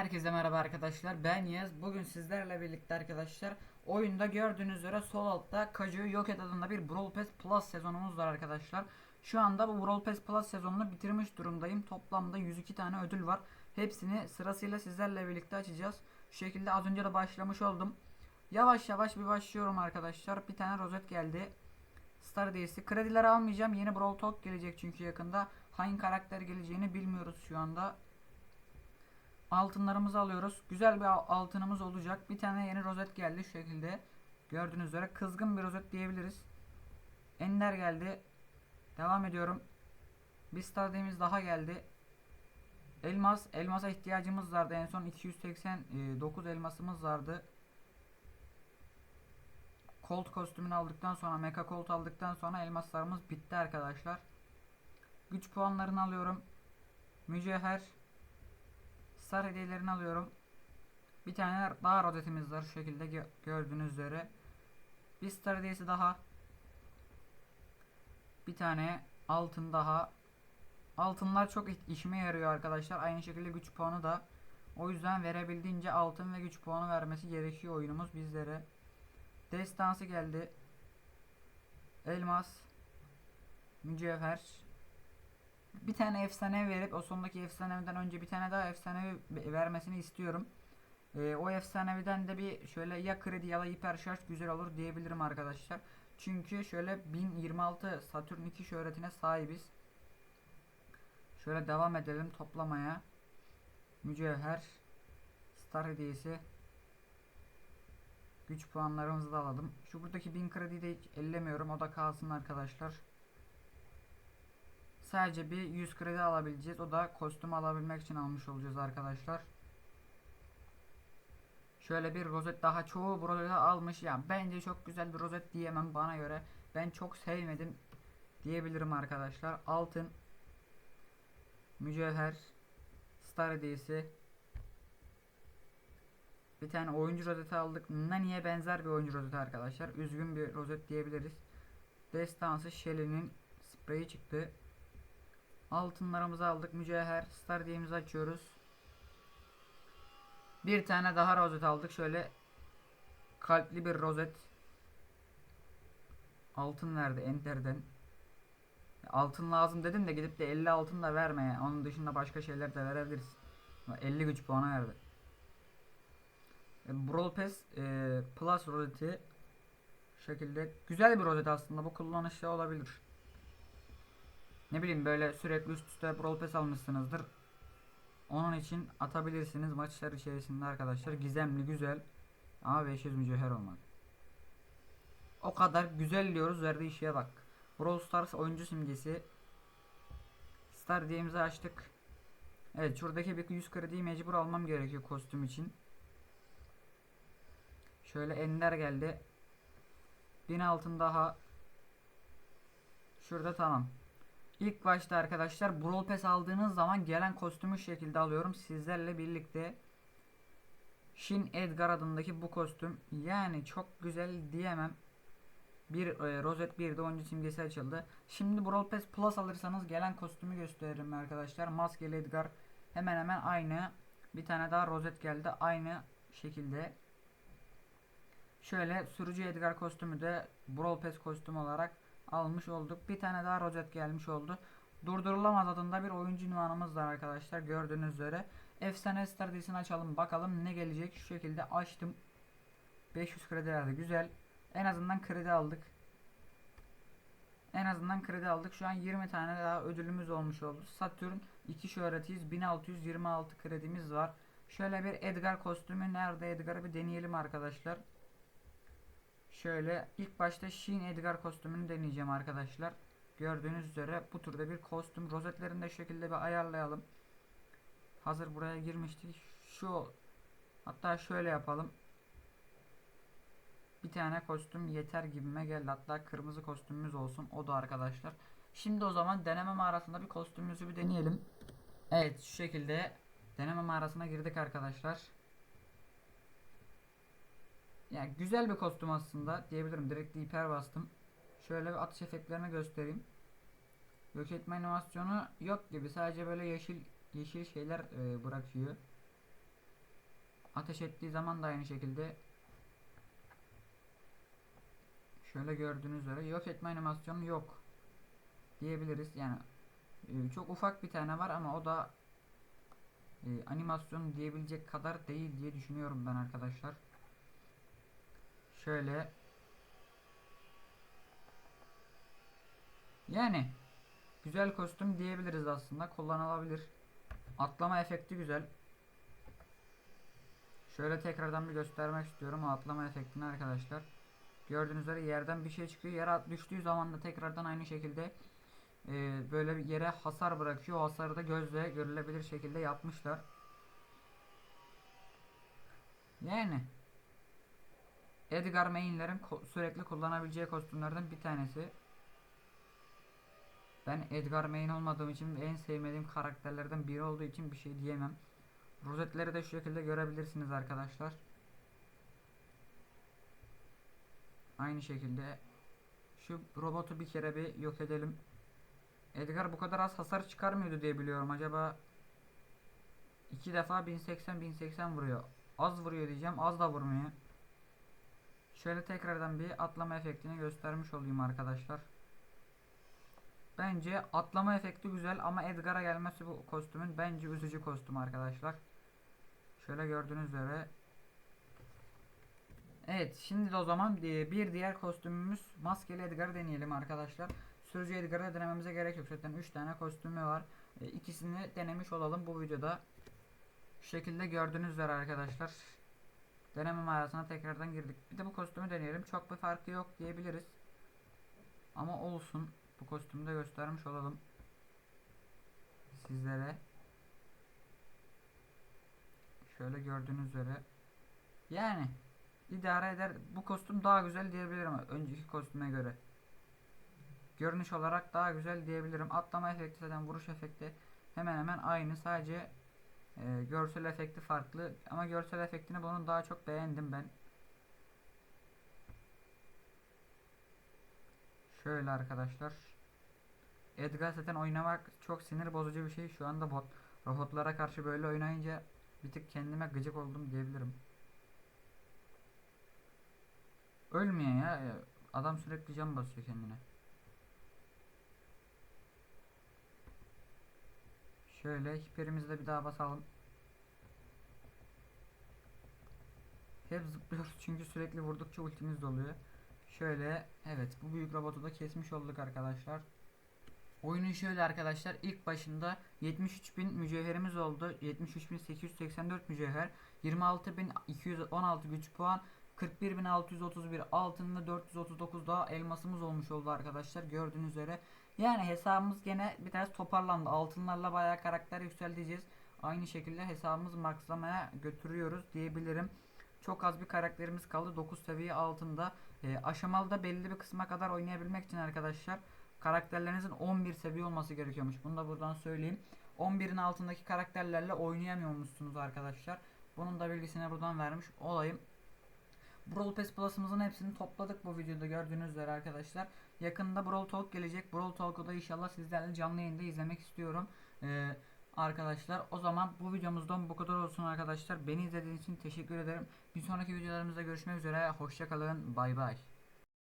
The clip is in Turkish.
Herkese merhaba arkadaşlar. Ben Yaz. Bugün sizlerle birlikte arkadaşlar oyunda gördüğünüz üzere sol altta Kaju'yu yok et adında bir Brawl Pass Plus sezonumuz var arkadaşlar. Şu anda bu Brawl Pass Plus sezonunu bitirmiş durumdayım. Toplamda 102 tane ödül var. Hepsini sırasıyla sizlerle birlikte açacağız. Şu şekilde az önce de başlamış oldum. Yavaş yavaş bir başlıyorum arkadaşlar. Bir tane rozet geldi. Star Days'i. Kredileri almayacağım. Yeni Brawl Talk gelecek çünkü yakında. Hangi karakter geleceğini bilmiyoruz şu anda. Altınlarımızı alıyoruz. Güzel bir al- altınımız olacak. Bir tane yeni rozet geldi şu şekilde. Gördüğünüz üzere kızgın bir rozet diyebiliriz. Ender geldi. Devam ediyorum. Bir stardayımız daha geldi. Elmas. Elmasa ihtiyacımız vardı. En son 289 elmasımız vardı. Colt kostümünü aldıktan sonra Mecha Colt aldıktan sonra elmaslarımız bitti arkadaşlar. Güç puanlarını alıyorum. Mücevher. Star hediyelerini alıyorum. Bir tane daha rozetimiz var şu şekilde gö- gördüğünüz üzere. Bir star hediyesi daha. Bir tane altın daha. Altınlar çok iş- işime yarıyor arkadaşlar. Aynı şekilde güç puanı da. O yüzden verebildiğince altın ve güç puanı vermesi gerekiyor oyunumuz bizlere. Destansı geldi. Elmas. Mücevher. Bir tane efsane verip o sondaki efsaneviden önce bir tane daha efsanevi vermesini istiyorum. Ee, o efsaneviden de bir şöyle ya kredi ya da hiper şarj güzel olur diyebilirim arkadaşlar. Çünkü şöyle 1026 Satürn 2 şöhretine sahibiz. Şöyle devam edelim toplamaya. Mücevher. Star hediyesi. Güç puanlarımızı da alalım. Şu buradaki 1000 krediyi de hiç ellemiyorum. O da kalsın arkadaşlar. Sadece bir 100 kredi alabileceğiz. O da kostüm alabilmek için almış olacağız arkadaşlar. Şöyle bir rozet daha çoğu bu rozeti almış. Ya bence çok güzel bir rozet diyemem bana göre. Ben çok sevmedim diyebilirim arkadaşlar. Altın mücevher star hediyesi bir tane oyuncu rozeti aldık. Nani'ye benzer bir oyuncu rozeti arkadaşlar. Üzgün bir rozet diyebiliriz. Destansı Shelly'nin spreyi çıktı. Altınlarımızı aldık. Mücevher star hediyemizi açıyoruz. Bir tane daha rozet aldık. Şöyle kalpli bir rozet. Altın verdi enterden. Altın lazım dedim de gidip de 50 altın da verme ya. Onun dışında başka şeyler de verebiliriz. 50 güç puanı verdi. E, Brawl Pass e, Plus rozeti şekilde güzel bir rozet aslında bu kullanışlı olabilir. Ne bileyim böyle sürekli üst üste Brawl Pass almışsınızdır. Onun için atabilirsiniz maçlar içerisinde arkadaşlar. Gizemli güzel ama 500 mücevher olmadı. O kadar güzel diyoruz verdiği işe bak. Brawl Stars oyuncu simgesi. Star diyemizi açtık. Evet şuradaki bir 100 krediyi mecbur almam gerekiyor kostüm için. Şöyle ender geldi. 1000 altın daha. Şurada tamam. İlk başta arkadaşlar Brawl Pass aldığınız zaman gelen kostümü şekilde alıyorum sizlerle birlikte. Shin Edgar adındaki bu kostüm yani çok güzel diyemem. Bir e, rozet bir de oyuncu simgesi açıldı. Şimdi Brawl Pass Plus alırsanız gelen kostümü gösteririm arkadaşlar. Maskeli Edgar hemen hemen aynı. Bir tane daha rozet geldi aynı şekilde. Şöyle sürücü Edgar kostümü de Brawl Pass kostüm olarak almış olduk. Bir tane daha rozet gelmiş oldu. Durdurulamaz adında bir oyuncu ünvanımız var arkadaşlar gördüğünüz üzere. Efsane stratejisini açalım bakalım ne gelecek. Şu şekilde açtım. 500 kredi verdi güzel. En azından kredi aldık. En azından kredi aldık. Şu an 20 tane daha ödülümüz olmuş oldu. Satürn 2 şöhretiyiz. 1626 kredimiz var. Şöyle bir Edgar kostümü nerede Edgar'ı bir deneyelim arkadaşlar. Şöyle ilk başta Sheen Edgar kostümünü deneyeceğim arkadaşlar. Gördüğünüz üzere bu turda bir kostüm. Rozetlerini de şekilde bir ayarlayalım. Hazır buraya girmiştik. Şu hatta şöyle yapalım. Bir tane kostüm yeter gibime geldi. Hatta kırmızı kostümümüz olsun. O da arkadaşlar. Şimdi o zaman deneme mağarasında bir kostümümüzü bir deneyelim. Evet şu şekilde deneme mağarasına girdik arkadaşlar. Yani güzel bir kostüm aslında diyebilirim. Direkt hiper bastım. Şöyle bir atış efektlerini göstereyim. Yok etme animasyonu yok gibi. Sadece böyle yeşil yeşil şeyler e, bırakıyor. Ateş ettiği zaman da aynı şekilde şöyle gördüğünüz üzere yok etme animasyonu yok diyebiliriz. Yani e, çok ufak bir tane var ama o da e, animasyon diyebilecek kadar değil diye düşünüyorum ben arkadaşlar. Şöyle yani güzel kostüm diyebiliriz aslında. Kullanılabilir. Atlama efekti güzel. Şöyle tekrardan bir göstermek istiyorum atlama efektini arkadaşlar. Gördüğünüz üzere yerden bir şey çıkıyor. Yere düştüğü zaman da tekrardan aynı şekilde e, böyle bir yere hasar bırakıyor. O hasarı da gözle görülebilir şekilde yapmışlar. Yani Edgar mainlerin sürekli kullanabileceği kostümlerden bir tanesi. Ben Edgar main olmadığım için en sevmediğim karakterlerden biri olduğu için bir şey diyemem. Rozetleri de şu şekilde görebilirsiniz arkadaşlar. Aynı şekilde şu robotu bir kere bir yok edelim. Edgar bu kadar az hasar çıkarmıyordu diye biliyorum. Acaba iki defa 1080 1080 vuruyor. Az vuruyor diyeceğim. Az da vurmuyor. Şöyle tekrardan bir atlama efektini göstermiş olayım arkadaşlar. Bence atlama efekti güzel ama Edgar'a gelmesi bu kostümün bence üzücü kostüm arkadaşlar. Şöyle gördüğünüz üzere. Evet şimdi de o zaman e, bir diğer kostümümüz maskeli Edgar'ı deneyelim arkadaşlar. Sürücü Edgar'ı denememize gerek yok. Zaten 3 tane kostümü var. E, ikisini denemiş olalım bu videoda. Şu şekilde gördüğünüz üzere arkadaşlar. Deneme mağarasına tekrardan girdik. Bir de bu kostümü deneyelim. Çok bir farkı yok diyebiliriz. Ama olsun. Bu kostümü de göstermiş olalım. Sizlere. Şöyle gördüğünüz üzere. Yani idare eder. Bu kostüm daha güzel diyebilirim önceki kostüme göre. Görünüş olarak daha güzel diyebilirim. Atlama efekti zaten vuruş efekti hemen hemen aynı. Sadece e, görsel efekti farklı. Ama görsel efektini bunun daha çok beğendim ben. Şöyle arkadaşlar. Edgar zaten oynamak çok sinir bozucu bir şey. Şu anda bot robotlara karşı böyle oynayınca bir tık kendime gıcık oldum diyebilirim. Ölmüyor ya. e, Adam sürekli can basıyor kendine. Şöyle hiperimizi de bir daha basalım. Hep zıplıyoruz çünkü sürekli vurdukça ultimiz doluyor. Şöyle evet bu büyük robotu da kesmiş olduk arkadaşlar. Oyunun şöyle arkadaşlar ilk başında 73.000 mücevherimiz oldu. 73.884 mücevher, 26.216 güç puan, 41.631 altın ve 439 daha elmasımız olmuş oldu arkadaşlar gördüğünüz üzere. Yani hesabımız gene biraz toparlandı. Altınlarla bayağı karakter yükselteceğiz. Aynı şekilde hesabımızı maxlamaya götürüyoruz diyebilirim. Çok az bir karakterimiz kaldı. 9 seviye altında. E, aşamalı da belli bir kısma kadar oynayabilmek için arkadaşlar karakterlerinizin 11 seviye olması gerekiyormuş. Bunu da buradan söyleyeyim. 11'in altındaki karakterlerle oynayamıyormuşsunuz arkadaşlar. Bunun da bilgisini buradan vermiş olayım. Brawl Pass Plus'ımızın hepsini topladık bu videoda gördüğünüz üzere arkadaşlar. Yakında Brawl Talk gelecek. Brawl Talk'u da inşallah sizlerle canlı yayında izlemek istiyorum. Ee, arkadaşlar o zaman bu videomuzdan bu kadar olsun arkadaşlar. Beni izlediğiniz için teşekkür ederim. Bir sonraki videolarımızda görüşmek üzere. Hoşçakalın. Bay bay.